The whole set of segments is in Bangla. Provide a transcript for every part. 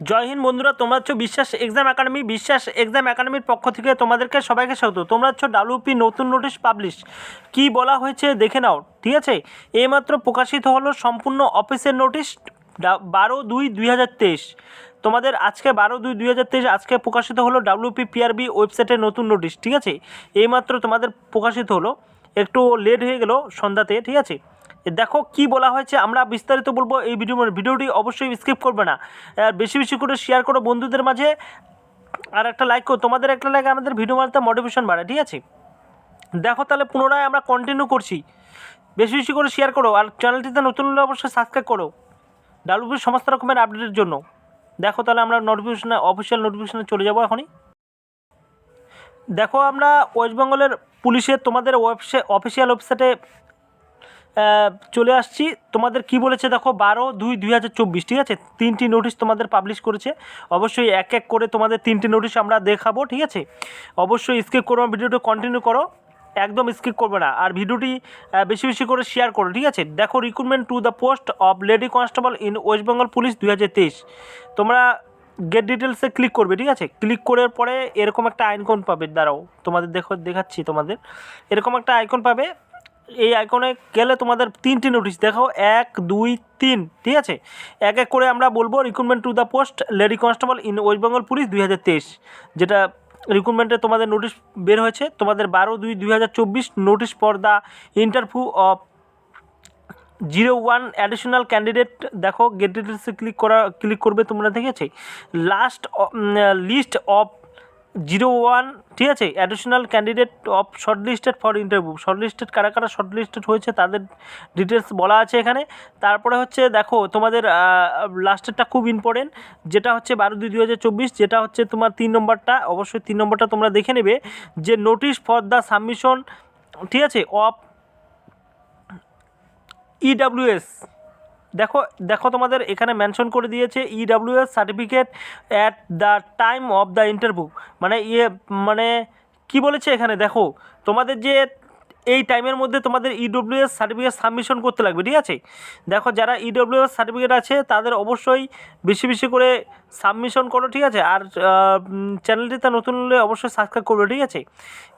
জয় হিন্দ বন্ধুরা, তোমরা হচ্ছে বিশ্বাস এক্সাম একাডেমি, বিশ্বাস এক্সাম একাডেমির পক্ষ থেকে তোমাদেরকে সবাইকে স্বাগত। তোমরা হচ্ছে ডাব্লিউপি নতুন নোটিশ পাবলিশ। কি বলা হয়েছে দেখে নাও, ঠিক আছে? এইমাত্র প্রকাশিত হলো সম্পূর্ণ অফিসের নোটিশ বারো দুই দুই হাজার তেইশ। তোমাদের আজকে বারো দুই দুই হাজার তেইশ, আজকে প্রকাশিত হলো ডাব্লিউপি পিআরবি ওয়েবসাইটের নতুন নোটিশ, ঠিক আছে? এইমাত্র তোমাদের প্রকাশিত হলো। একটু লেট হয়ে গেল সন্ধ্যাতে, ঠিক আছে? দেখো কি বলা হয়েছে, আমরা বিস্তারিত বলব এই ভিডিও ভিডিওটি অবশ্যই স্কিপ করবে না। আর বেশি বেশি করে শেয়ার করো বন্ধুদের মাঝে। আর একটা লাইক করো, তোমাদের একটা লাইক আমাদের ভিডিও মারতে মোটিভেশন বাড়ে, ঠিক আছে? দেখো তাহলে পুনরায় আমরা কন্টিনিউ করছি। বেশি বেশি করে শেয়ার করো, আর চ্যানেলটিতে নতুন হলে অবশ্যই সাবস্ক্রাইব করো। ডাব্লিউপির সমস্ত রকমের আপডেটের জন্য। দেখো তাহলে আমরা নোটিফিকেশনে অফিসিয়াল নোটিফিকেশনে চলে যাব এখনই। দেখো আমরা ওয়েস্ট বেঙ্গলের পুলিশের তোমাদের ওয়েবসাইট অফিসিয়াল ওয়েবসাইটে চলে আসছি। তোমাদের কি বলেছে দেখো? বারো দুই দুই হাজার চব্বিশ, ঠিক আছে? তিনটি নোটিশ তোমাদের পাবলিশ করেছে। অবশ্যই এক এক করে তোমাদের তিনটি নোটিশ আমরা দেখাবো, ঠিক আছে? অবশ্যই স্কিপ করো, ভিডিওটা কন্টিনিউ করো। একদম স্কিপ করবে না। আর ভিডিওটি বেশি বেশি করে শেয়ার করো, ঠিক আছে? দেখো recruitment to the post of lady constable in West Bengal police দুই হাজার তেইশ। তোমরা গেট ডিটেলসে ক্লিক করবে, ঠিক আছে? ক্লিক করার পরে এরকম একটা আইকন পাবে, দাঁড়াও, তোমাদের দেখো, দেখাচ্ছি তোমাদের। এরকম একটা আইকন পাবে। এই আইকনে গেলে তোমাদের তিনটি নোটিশ দেখো এক, দুই, তিন, ঠিক আছে? এক এক করে আমরা বলব recruitment to the post lady constable in West Bengal police দুই হাজার তেইশ, যেটা রিক্রুটমেন্টে তোমাদের নোটিশ বের হয়েছে। তোমাদের বারো, দুই দুই notice for the interview of zero one additional candidate দেখো গেট ডিটেলসে ক্লিক করা ক্লিক করবে তোমরা দেখেছে last list of zero one, ঠিক আছে? Additional candidate of short listed for interview short listed কারা কারা শর্ট লিস্টেড হয়েছে তাদের ডিটেলস বলা আছে এখানে। তারপরে হচ্ছে দেখো, তোমাদের লাস্টেরটা খুব ইম্পর্টেন্ট যেটা হচ্ছে বারো দুই চব্বিশ, যেটা হচ্ছে তোমার তিন নম্বরটা, অবশ্যই তিন নম্বরটা তোমরা দেখে নেবে, যে নোটিশ ফর দ্য সাবমিশন ঠিক আছে অফ ইডাব্লিউএস দেখো দেখো তোমাদের এখানে মেনশন করে দিয়েছে EWS certificate at the time of the interview মানে ইয়ে মানে কি বলেছে এখানে? দেখো, তোমাদের যে এই টাইমের মধ্যে তোমাদের ইডব্লিউএস সার্টিফিকেট সাবমিশন করতে লাগবে, ঠিক আছে? দেখো, যারা ইডব্লিউএস সার্টিফিকেট আছে, তাদের অবশ্যই বেশি বেশি করে সাবমিশন করো, ঠিক আছে? আর চ্যানেলটিতে নতুন হলে অবশ্যই সাবস্ক্রাইব করবে, ঠিক আছে?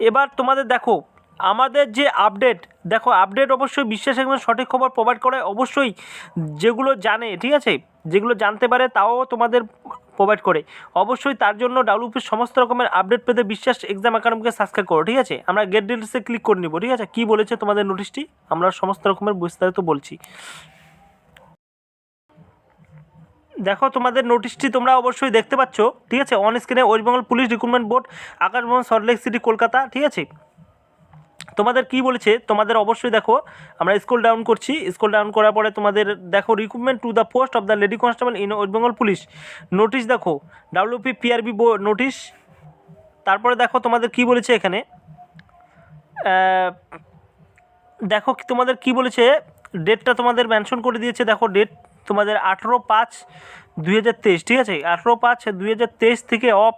এবার তোমাদের দেখো আমাদের যে আপডেট দেখো আপডেট অবশ্যই বিশ্বাস একদম সঠিক খবর প্রোভাইড করে, অবশ্যই যেগুলো জানে, ঠিক আছে? যেগুলো জানতে পারে তাও তোমাদের প্রোভাইড করে। অবশ্যই তার জন্য ডাব্লিউপির সমস্ত রকমের আপডেট পেতে বিশ্বাস এক্সাম একাডেমিকে সাবস্ক্রাইব করো, ঠিক আছে? আমরা গেট ডিটেলসে ক্লিক করে নিব, ঠিক আছে? কী বলেছে তোমাদের নোটিশটি আমরা সমস্ত রকমের বিস্তারিত বলছি। দেখো তোমাদের নোটিশটি তোমরা অবশ্যই দেখতে পাচ্ছ, ঠিক আছে? অন স্ক্রিনে West Bengal police recruitment board Akashbhavan Salt Lake city Kolkata ঠিক আছে? তোমাদের কি বলেছে? তোমাদের অবশ্যই দেখো, আমরা স্কুল ডাউন করছি। স্কুল ডাউন করার পরে তোমাদের দেখো recruitment to the post of the lady constable in West Bengal police notice দেখো ডাব্লিউপি পিআরবি নোটিশ তারপরে দেখো তোমাদের কি বলেছে এখানে? দেখো তোমাদের কি বলেছে? ডেটটা তোমাদের মেনশন করে দিয়েছে, দেখো ডেট তোমাদের আঠেরো পাঁচ দুই ঠিক আছে? আঠেরো পাঁচ দুই থেকে of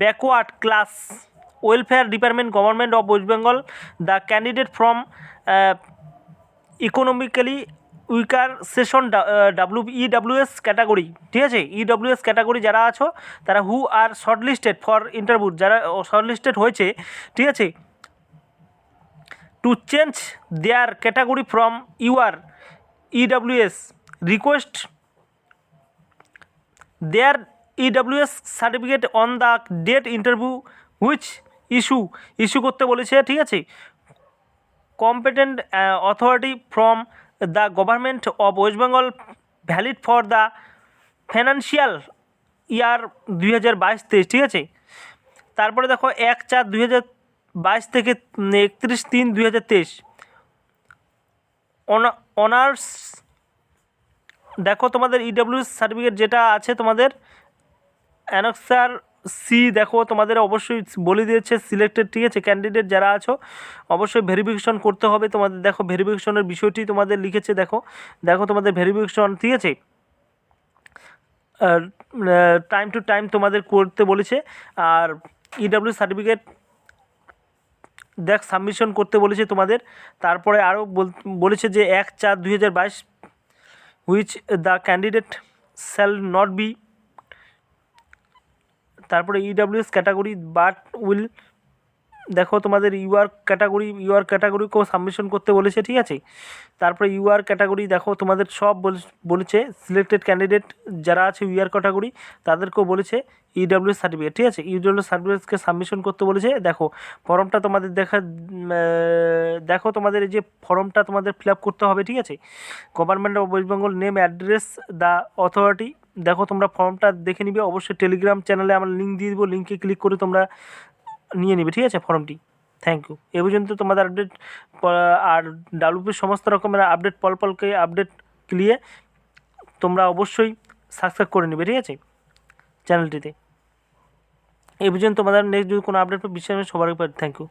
backward class welfare department government of West Bengal the candidate from economically weaker section W E W S category ঠিক আছে? ইডাব্লিউএস ক্যাটাগরি যারা আছো, তারা who are shortlisted for interview যারা শর্টলিস্টেড হয়েছে, ঠিক আছে? To change their category from UR EWS request their EWS certificate on the date interview which issue issue করতে বলেছে, ঠিক আছে? Competent authority from the government of West Bengal valid for the financial year দুই হাজার বাইশ তেইশ, ঠিক আছে? তারপরে দেখো, এক চার দুই হাজার বাইশ থেকে একত্রিশ তিন দুই হাজার তেইশ। অনার্স দেখো তোমাদের ইডাব্লিউ সার্টিফিকেট যেটা আছে তোমাদের অ্যানক্সার সি দেখো তোমাদের অবশ্যই বলে দিয়েছে সিলেক্টেড ঠিক আছে? ক্যান্ডিডেট যারা আছো, অবশ্যই ভেরিফিকেশন করতে হবে। তোমাদের দেখো ভেরিফিকেশনের বিষয়টি তোমাদের লিখেছে, দেখো। দেখো তোমাদের ভেরিফিকেশন ঠিক আছে? টাইম টু টাইম তোমাদের করতে বলেছে। আর ইডাব্লিউ সার্টিফিকেট দেখ সাবমিশন করতে বলেছে তোমাদের। তারপরে আরও বলেছে যে এক চার দুই হাজার বাইশ which the candidate shall not be তারপরে ইডাব্লিউএস ক্যাটাগরি বাট উইল দেখো তোমাদের ইউআর ক্যাটাগরি ইউআর ক্যাটাগরিকেও সাবমিশন করতে বলেছে, ঠিক আছে? তারপরে ইউআর ক্যাটাগরি দেখো তোমাদের সব বলেছে সিলেক্টেড ক্যান্ডিডেট যারা আছে ইউআর ক্যাটাগরি তাদেরকেও বলেছে ইডাব্লিউএস সার্টিফিকেট ঠিক আছে? ইডাব্লিউএস সার্টিফিকেটকে সাবমিশন করতে বলেছে, দেখো ফর্মটা তোমাদের দেখা দেখো তোমাদের এই যে ফর্মটা তোমাদের ফিল করতে হবে, ঠিক আছে? Government of West Bengal name address the authority দেখো তোমরা ফর্মটা দেখে নিবে, অবশ্যই টেলিগ্রাম চ্যানেলে আমরা লিঙ্ক দিয়ে দেবো লিঙ্কে ক্লিক করে তোমরা নিয়ে নিবে, ঠিক আছে ফর্মটি? থ্যাংক ইউ এ পর্যন্ত তোমাদের আপডেট আর ডাব্লিউপির সমস্ত রকমের আপডেট পল পলকে আপডেট ক্লিয়ে তোমরা অবশ্যই সাবস্ক্রাইব করে নেবে, ঠিক আছে? চ্যানেলটিতে এই পর্যন্ত তোমাদের নেক্সট যদি কোনো আপডেট বিশেষ সবার উপর থ্যাংক ইউ